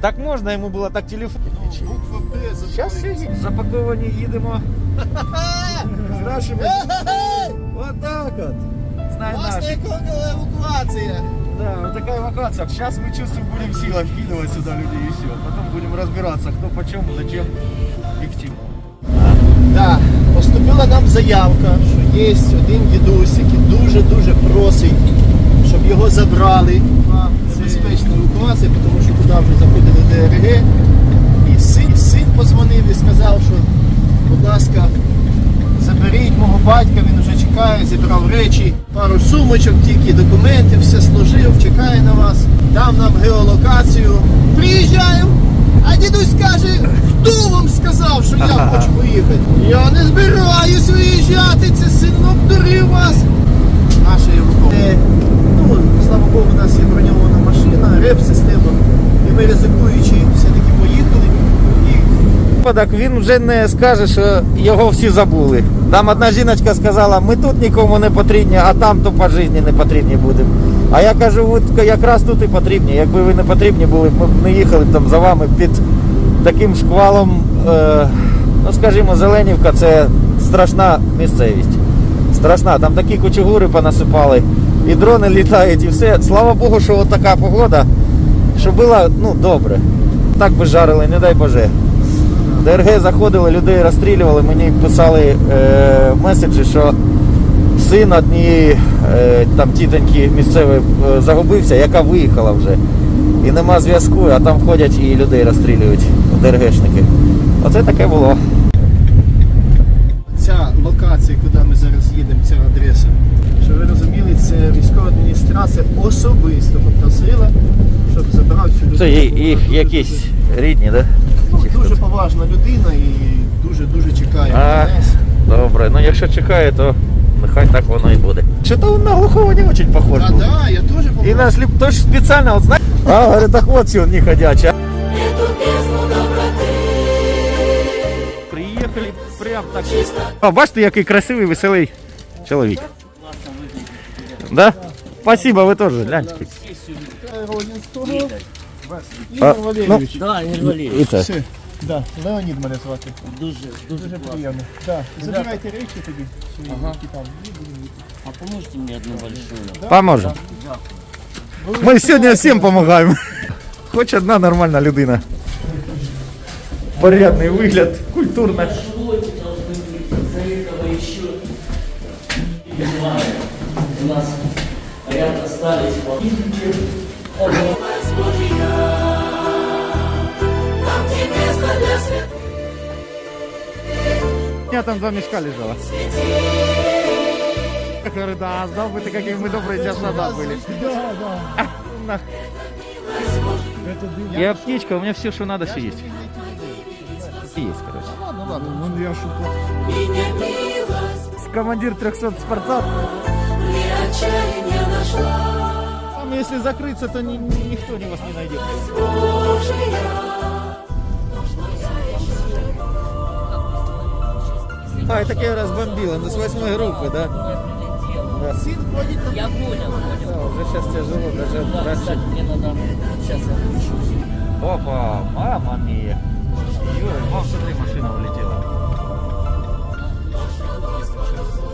Так можна, йому було так телефон. Буква П Зараз запаковані їдемо. З нашими. Отак от. Знай наш. Власне, яка евакуація. Да, вот такая эвакуация. Сейчас мы чувствуем, будем силой вкидывать сюда людей и все. Потом будем разбираться, кто почем, зачем и к чему. Да, поступила нам заявка, що є один дідусь, який дуже-дуже просить, щоб його забрали на небезпечну евакуацію, тому що туди вже заходили ДРГ. І син, син позвонив і сказав, що, будь ласка, заберіть мого батька, він вже чекає, зібрав речі, пару сумочок, тільки документи, все сложив, чекає на вас. Дав нам геолокацію. Приїжджаємо, а дідусь каже, хто вам сказав, що я хочу поїхати? Я не збираюсь виїжджати, це син обдурив вас. Наша евакуація. Ну, слава Богу, у нас є броньована машина, реп-система. І ми ризикуючи, все-таки поїхали. І він вже не скаже, що його всі забули. Там одна жіночка сказала, ми тут нікому не потрібні, а там то по житті не потрібні будемо. А я кажу, от якраз тут і потрібні. Якби ви не потрібні були, ми б не їхали там за вами під таким шквалом. Е, ну скажімо, Зеленівка це страшна місцевість. Страшна. Там такі кучугури понасипали, і дрони літають, і все. Слава Богу, що от така погода, що було ну, добре. Так би жарили, не дай Боже. ДРГ заходили, людей розстрілювали, мені писали е, меседжі, що син однієї е, там тітоньки місцевої е, загубився, яка виїхала вже. І нема зв'язку, а там ходять і людей розстрілюють ДРГшники. Оце таке було. Локація, куди ми зараз їдемо, ця адреса, щоб ви розуміли, це військова адміністрація особисто попросила, щоб забрав цю людину. Це їх якісь рідні, так? Ну, дуже поважна людина і дуже-дуже чекає А, на нас. добре, ну якщо чекає, то нехай так воно і буде. Чи то на глухого не дуже похож А, да, я теж И побачив. на слеп... То ж специально, вот знаешь? А, говорит, так вот он не ходячий. Прям так. О, бачите, який красивий, веселий чоловік. Да? Спасибо, ви теж, гляньте. Ігор Валерійович. Да, Ігор Валерійович. І це. Все. Да, Леонід мене звати. Дуже, дуже, Дуже класно. приємно. Да. Забирайте речі тоді. свої, які там. І будемо їхати. А поможете мне одну большую? Поможемо. Ми сьогодні всім допомагаємо. Хоч одна нормальна людина. Порядний вигляд, культурна. Не знаю, у нас ряд остались плохих, У меня там два мешка лежало. Который, да, знал бы ты, какие мы добрые час назад были. Да, да. Я аптечка, у меня все, что надо, все есть. Все есть, короче. Ну ладно, ладно. Ну, я шутил. Командир 300 спортзал. и отчаяние нашла. Там, если закрыться, то ни- ни- никто не вас не найдет. А, это я разбомбила, ну с восьмой группы, да? Да, Син ходить на Я понял, понял. да, уже сейчас тяжело, даже Да, раньше. кстати, мне надо сейчас я включусь. Опа, мама мия. Юра, вам смотри, машина Thank you.